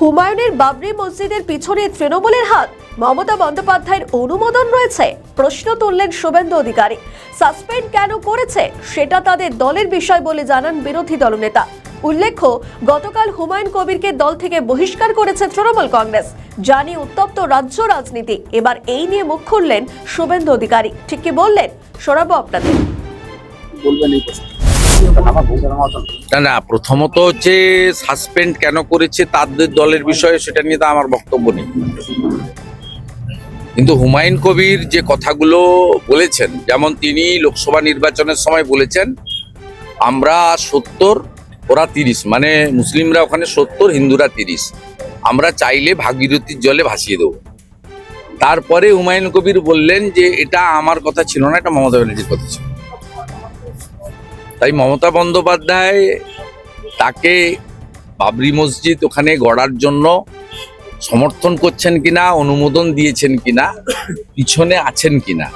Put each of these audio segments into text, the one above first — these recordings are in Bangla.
হুমায়ুনের বাবরি মসজিদের পিছনে তৃণমূলের হাত। মমতা বন্দ্যোপাধ্যায়ের অনুমোদন রয়েছে। প্রশ্ন তুললেন শুভেন্দু অধিকারী। সাসপেন্ড কেন করেছে? সেটা তাদের দলের বিষয় বলে জানান বিরোধী দলনেতা। উল্লেখ্য, গতকাল হুমায়ুন কবিরকে দল থেকে বহিষ্কার করেছে তৃণমূল কংগ্রেস। জানি উত্তপ্ত রাজ্য রাজনীতি। এবার এই নিয়ে মুখ খুললেন শুভেন্দু অধিকারী। ঠিক কি বললেন? শোনাবো আপনাদের। বলবেন এই না প্রথমত হচ্ছে সাসপেন্ড কেন করেছে তাদের দলের বিষয়ে সেটা নিয়ে তো আমার বক্তব্য নেই। কিন্তু হুমায়ুন কবির যে কথাগুলো বলেছেন, যেমন তিনি লোকসভা নির্বাচনের সময় বলেছেন, আমরা সত্তর, ওরা তিরিশ মানে মুসলিমরা ওখানে সত্তর, হিন্দুরা তিরিশ, আমরা চাইলে ভাগীরথীর জলে ভাসিয়ে দেবো। তারপরে হুমায়ুন কবির বললেন যে এটা আমার কথা ছিল না, এটা মমতা ব্যানার্জির কথা ছিল। তাই মমতা বন্দ্যোপাধ্যায় তাকে বাবরি মসজিদ ওখানে গড়ার জন্য সমর্থন করছেন কিনা, অনুমোদন দিয়েছেন কিনা, পিছনে আছেন কিনা,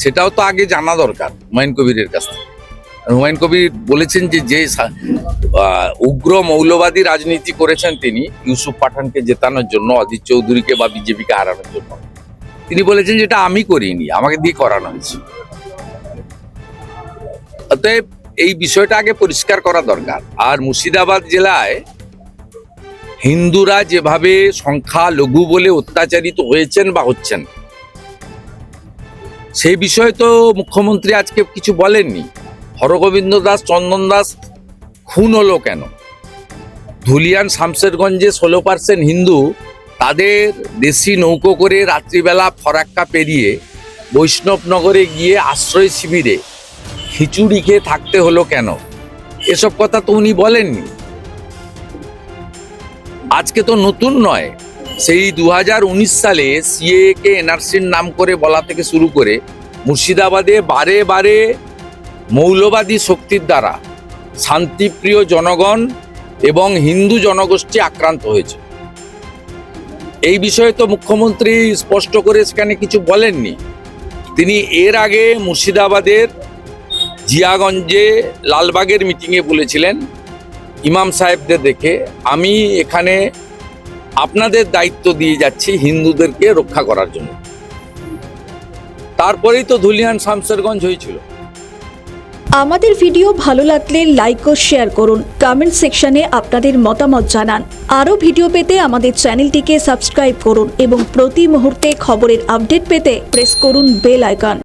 সেটাও তো আগে জানা দরকার হুমায়ুন কবিরের কাছ থেকে। হুমায়ুন কবির বলেছেন যে যে উগ্র মৌলবাদী রাজনীতি করেছেন তিনি, ইউসুফ পাঠানকে জেতানোর জন্য, অজিত চৌধুরীকে বা বিজেপিকে হারানোর জন্য। তিনি বলেছেন যেটা আমি করিনি, আমাকে দিয়ে করানো হয়েছে। অতএব এই বিষয়টা আগে পরিষ্কার করা দরকার। আর মুর্শিদাবাদ জেলায় হিন্দুরা যেভাবে সংখ্যা লঘু বলে অত্যাচারিত হয়েছেন বা হচ্ছেন, সেই বিষয়ে তো মুখ্যমন্ত্রী আজকে কিছু বলেননি। হরগোবিন্দ দাস, চন্দন দাস খুন হলো কেন? ধুলিয়ান শামশেরগঞ্জে ষোলো পার্সেন্ট হিন্দু তাদের দেশি নৌকো করে রাত্রিবেলা ফরাক্কা পেরিয়ে বৈষ্ণবনগরে গিয়ে আশ্রয় শিবিরে খিচুড়ি খেয়ে থাকতে হলো কেন? এসব কথা তো উনি বলেননি। আজকে তো নতুন নয়। সেই দু হাজার উনিশ সালে সিএ কে এনআরসির নাম করে বলা থেকে শুরু করে মুর্শিদাবাদে বারে বারে মৌলবাদী শক্তির দ্বারা শান্তিপ্রিয় জনগণ এবং হিন্দু জনগোষ্ঠী আক্রান্ত হয়েছে। এই বিষয়ে তো মুখ্যমন্ত্রী স্পষ্ট করে সেখানে কিছু বলেননি। তিনি এর আগে মুর্শিদাবাদের জিয়াগঞ্জে লালবাগের মিটিংয়ে বলেছিলেন, ইমাম সাহেবদের দেখে, আমি এখানে আপনাদের দায়িত্ব দিয়ে যাচ্ছি হিন্দুদেরকে রক্ষা করার জন্য। তারপরেই তো ধুলিয়ান শামসেরগঞ্জ হয়েছিল। আমাদের ভিডিও ভালো লাগলে লাইক ও শেয়ার করুন। কমেন্ট সেকশনে আপনাদের মতামত জানান। আরও ভিডিও পেতে আমাদের চ্যানেলটিকে সাবস্ক্রাইব করুন এবং প্রতি মুহূর্তে খবরের আপডেট পেতে প্রেস করুন বেল আইকন